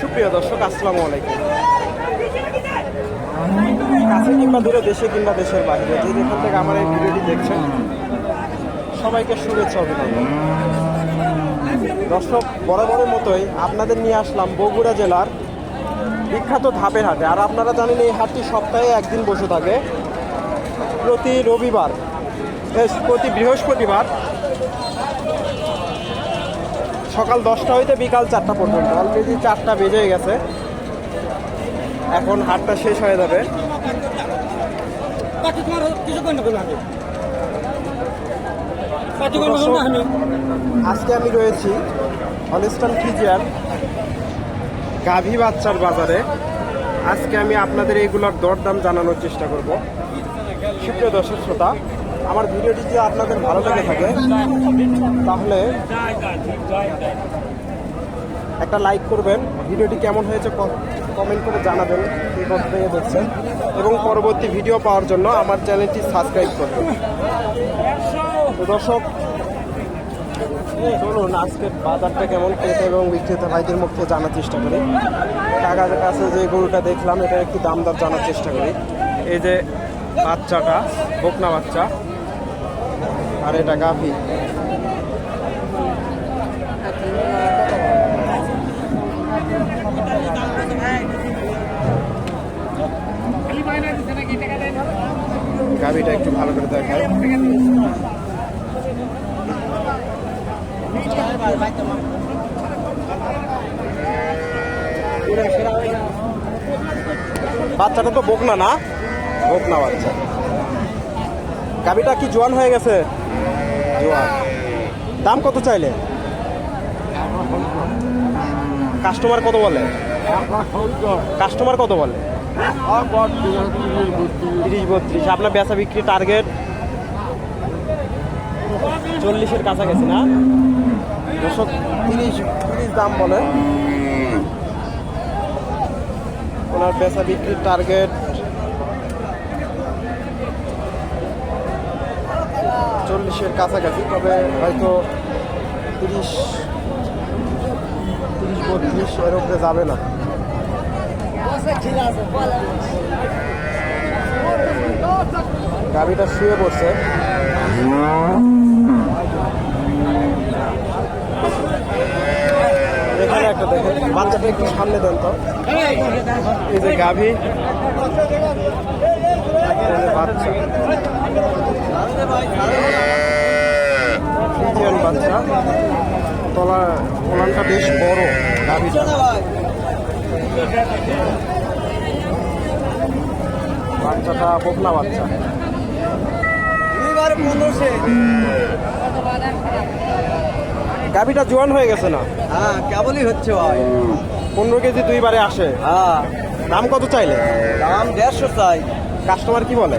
সুপ্রিয় দর্শক, আসসালামু আলাইকুম। কাছে কিংবা দূরে দেশে কিংবা দেশের বাইরে, যে যেখান থেকে আমার এই ভিডিওটি দেখছেন, সবাইকে শুভেচ্ছা অভিনন্দন। দর্শক, বরাবরের মতোই আপনাদের নিয়ে আসলাম বগুড়া জেলার বিখ্যাত ধাপের হাটে। আর আপনারা জানেন এই হাটটি সপ্তাহে একদিন বসে থাকে। প্রতি রবিবার প্রতি বৃহস্পতিবার সকাল দশটা হইতে বিকাল চারটা পর্যন্ত। অলরেডি চারটা বেজে গেছে। এখন হাটটা শেষ হয়ে যাবে। আজকে আমি রয়েছি হলিস্টান ফিজিয়ার গাভী বাচ্চার বাজারে। আজকে আমি আপনাদের এইগুলোর দরদাম জানানোর চেষ্টা করব। সুপ্রিয় দর্শক শ্রোতা, আমার ভিডিওটি যদি আপনাদের ভালো লেগে থাকে, তাহলে একটা লাইক করবেন। ভিডিওটি কেমন হয়েছে কমেন্ট করে জানাবেন। এই কথা থেকে দেখছেন। এবং পরবর্তী ভিডিও পাওয়ার জন্য আমার চ্যানেলটি সাবস্ক্রাইব করবেন। দর্শক চলুন আজকে বাজারটা কেমন ক্রেতা এবং বিক্রেতা ভাইদের মুখ জানার চেষ্টা করি। কাকার কাছে যে গরুটা দেখলাম এটা একটু দাম দর জানার চেষ্টা করি। এই যে বাচ্চাটা, বকনা বাচ্চা। আর এটা গাভি। গাভিটা একটু ভালো করে দেখায়। বাচ্চাটা তো বকনা না? বকনা বাচ্চা। গাভিটা কি জোয়ান হয়ে গেছে? জোয়ান। দাম কত চাইলে? কাস্টমার কত বলে? কাস্টমার কত বলে? তিরিশ বত্রিশ। আপনার বেচা বিক্রি টার্গেট? চল্লিশের কাছাকাছি না? দশক তিরিশ তিরিশ দাম বলে। ওনার বেচা বিক্রির টার্গেট চল্লিশের কাছাকাছি, তবে হয়তো তিরিশ তিরিশ, বত্রিশ এর উপরে যাবে না। গাড়িটা শুয়ে পড়ছে এখানে একটা দেখেন বাচ্চাটা একটু সামনে দেন তো। এই যে গাভী। বাচ্চা বাচ্চা। তলা ওলানটা বেশ বড় গাভীটা। বাচ্চাটা বকনা বাচ্চা। গাভীটা জোয়ান হয়ে গেছে না? হ্যাঁ কেবলই হচ্ছে ভাই। পনেরো কেজি দুইবারে আসে। হ্যাঁ। দাম কত চাইলে? দাম দেড়শো চাই। কাস্টমার কি বলে?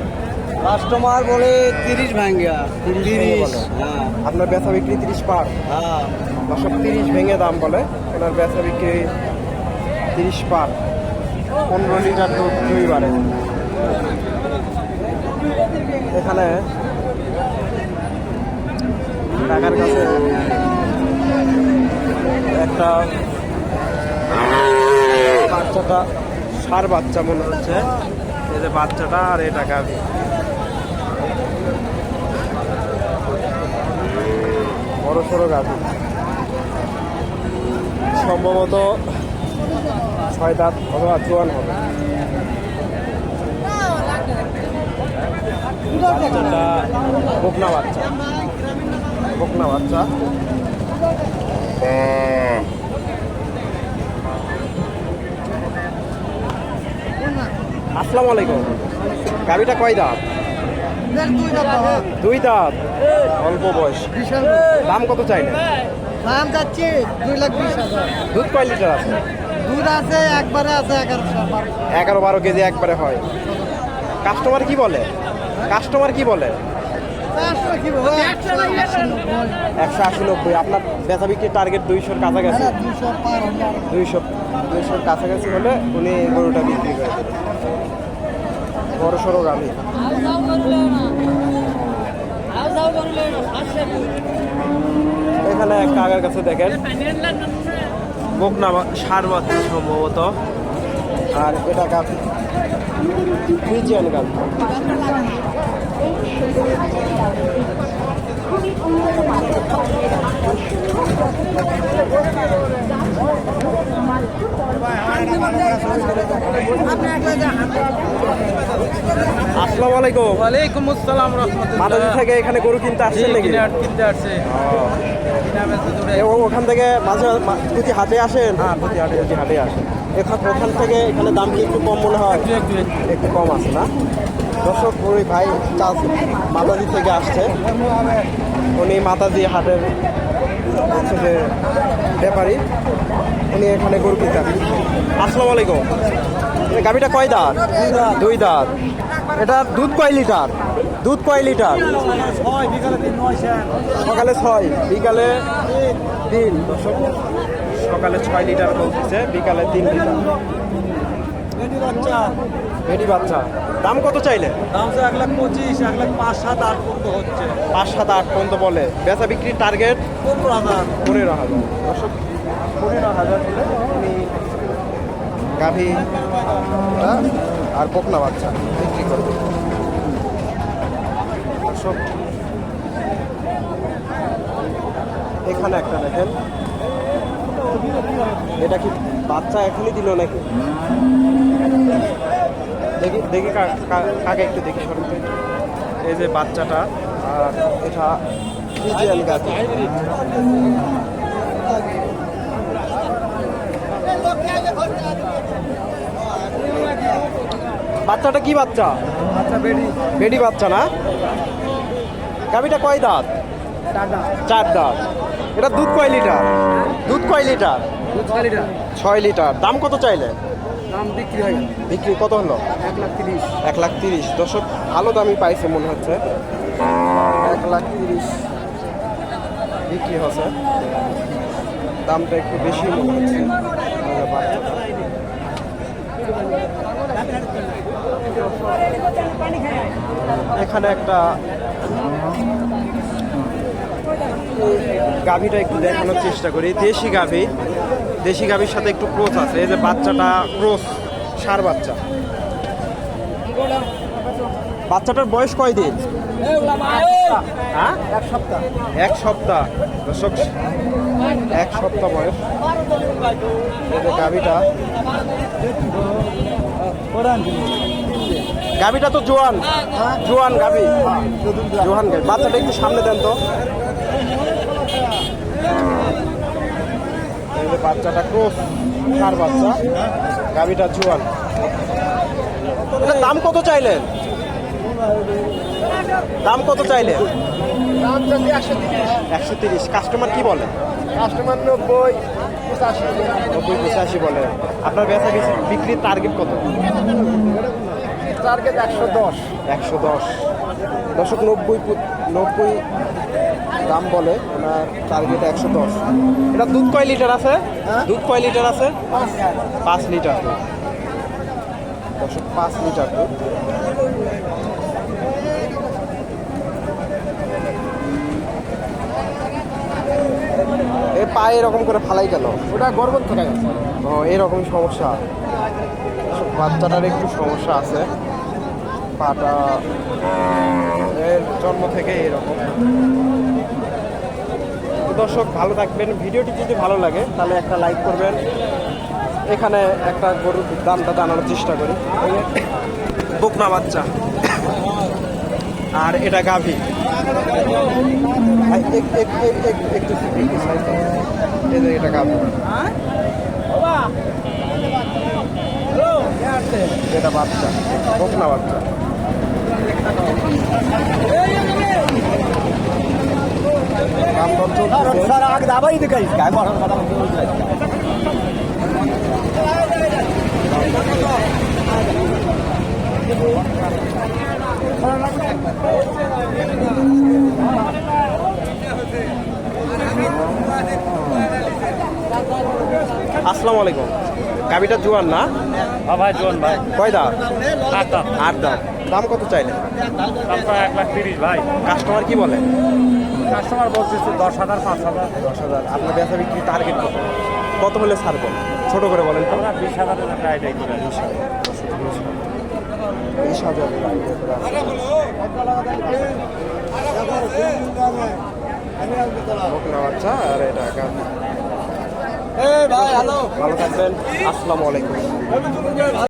কাস্টমার বলে তিরিশ ভাঙ্গা তিরিশ। হ্যাঁ। আপনার বেচা বিক্রি তিরিশ পার। হ্যাঁ। দশক তিরিশ ভেঙে দাম বলে। ওনার বেচা বিক্রি তিরিশ পার। পনেরো লিটার দুধ দুইবারে। এখানে টাকার কাছে একটা বাচ্চাটা সার বাচ্চা মনে হচ্ছে। এই যে বাচ্চাটা আর এটা গাভি। বড় সড়ো গাভি। সম্ভবত ছয় দাঁত অথবা জোয়ান হবে। বকনা বাচ্চা। বকনা বাচ্চা। আসসালামু আলাইকুম। গাভিটা কয় দাঁত? দুই দাঁত অল্প বয়স। দাম কত চাইলে দাম যাচ্ছে দুই লাখ বিশ হাজার। দুধ কয় লিটার আছে? দুধ আছে একবারে আছে এগারোশো এগারো বারো কেজি একবারে হয়। কাস্টমার কি বলে? কাস্টমার কি বলে? একশো আশি নব্বই। আপনার বেচা বিক্রির টার্গেট দুইশোর কাছাকাছি? দুইশো দুইশোর কাছাকাছি হলে উনি গরুটা বিক্রি করে দেবেন। বড় সড়ো গাভি এখানে এক কাকার কাছে দেখেন। বকনা ষাঁড় বাচ্চা সম্ভবত। আর এটা গাভি ফ্রিজিয়ান গাভি আসসালামু আলাইকুম। ওয়ালাইকুম আসসালাম মাতাজি থেকে এখানে গরু কিনতে আসছেন নাকি? কিনতে আসছে। ওখান থেকে মাঝে প্রতি হাটে আসেন? হ্যাঁ প্রতি হাটে প্রতি হাটে আসেন। এখান ওখান থেকে এখানে দাম কি একটু কম মনে হয়? একটু কম আছে না? দর্শক ওই ভাই চাষ মাতাজি থেকে আসছে। উনি মাতাজি হাটের হচ্ছে যে ব্যাপারী উনি এখানে গরু কিনতে আসছেন আসসালামু আলাইকুম। এই গাভিটা কয় দাঁত? দুই দাঁত। এটা দুধ কয় লিটার? দুধ কয় লিটার? সকালে ছয় বিকালে তিন। সকালে ছয় লিটার বলতেছে বিকালে তিন লিটার। ভেড়ি বাচ্চা। দাম কত চাইলে? দাম তো এক লাখ পঁচিশ এক লাখ পাঁচ সাত আট পর্যন্ত হচ্ছে। পাঁচ সাত আট পর্যন্ত বলে। বেচা বিক্রির টার্গেট পনেরো হাজার। পনেরো হাজার। দর্শক পনেরো হাজার হলে উনি গাভী আর বকনা বাচ্চা বিক্রি করবে দর্শক এখানে একটা দেখেন। এটা কি বাচ্চা এখনই দিল নাকি? দেখি দেখি কাকে একটু দেখি একটু। এই যে বাচ্চাটা আর এটা বাচ্চাটা কি বাচ্চা? বেডি। বাচ্চা না? গাভিটা কয় দাঁত? চার দাঁত। এটা দুধ কয় লিটার? দুধ কয় লিটার? ছয় লিটার। দাম কত চাইলে? বিক্রি হয়ে গেল বিক্রি কত হলো? এক লাখ তিরিশ। এক লাখ তিরিশ। দর্শক ভালো দামই পাইছে মনে হচ্ছে। এক লাখ তিরিশ বিক্রি হচ্ছে। দামটা একটু বেশি মনে হচ্ছে। এখানে একটা গাভীটা একটু দেখানোর চেষ্টা করি। দেশি গাভী। দেশি গাভীর সাথে একটু ক্রোস আছে। এই যে বাচ্চাটা ক্রোস সার বাচ্চা। বাচ্চাটার বয়স কয় দিন? হ্যাঁ? এক সপ্তাহ। এক সপ্তাহ। দর্শক এক সপ্তাহ বয়স। গাভীটা। গাভীটা তো জোয়ান। জোয়ান গাভী। জোয়ান গাভী। বাচ্চাটা একটু সামনে দেন তো। বাচ্চাটা ক্রোস সার বাচ্চা। গাভীটা জোয়ান। দাম কত চাইলেন? দাম কত চাইলেন? দাম একশো তিরিশ। একশো তিরিশ। কাস্টমার কি বলে? কাস্টমার নব্বই পঁচাশি। নব্বই পঁচাশি বলে। আপনার বেচা বিক্রি- বিক্রির টার্গেট কত? টার্গেট একশো দশ। একশো দশ। দশক নব্বই নব্বই দাম বলে ওনার টার্গেট একশো দশ। এটা দুধ কয় লিটার আছে? হ্যাঁ? দুধ কয় লিটার আছে? পাঁচ। লিটার দশক পাঁচ লিটার দুধ। এ পায়ে এরকম করে ফালাই কেন? ওটা গর্ব থেকে গেছে ও এরকম সমস্যা। বাচ্চাটার একটু সমস্যা আছে। পাটা এর জন্ম থেকে এরকম। দর্শক, ভালো থাকবেন। ভিডিওটি যদি ভালো লাগে, তাহলে একটা লাইক করবেন। এখানে একটা গরুর দামটা জানানোর চেষ্টা করি। বকনা বাচ্চা। আর এটা গাভী। এক- এক- এক- এক- এক- একটু এটা গাভী। এটা বাচ্চা, বকনা বাচ্চা। আসসালামু আলাইকুম। গাবিটা জোয়ান না? হ্যাঁ ভাই জোন ভাই। কয় দাঁত? আটটা আট দাঁত। দাম কত চাইলে দাম প্রায় এক লাখ তিরিশ ভাই। কাস্টমার কি বলে? কাস্টমার বলতেছে দশ হাজার পাঁচ হাজার। দশ হাজার। আপনার বেচা বিক্রি টার্গেট কত? কত হলে ছাড়বেন ছোট করে বলেন তো। আমরা বিশ হাজারের একটা আইডিয়া করে বিশ হাজার। বকনা আর এটা ভালো থাকবেন। আসসালামু আলাইকুম।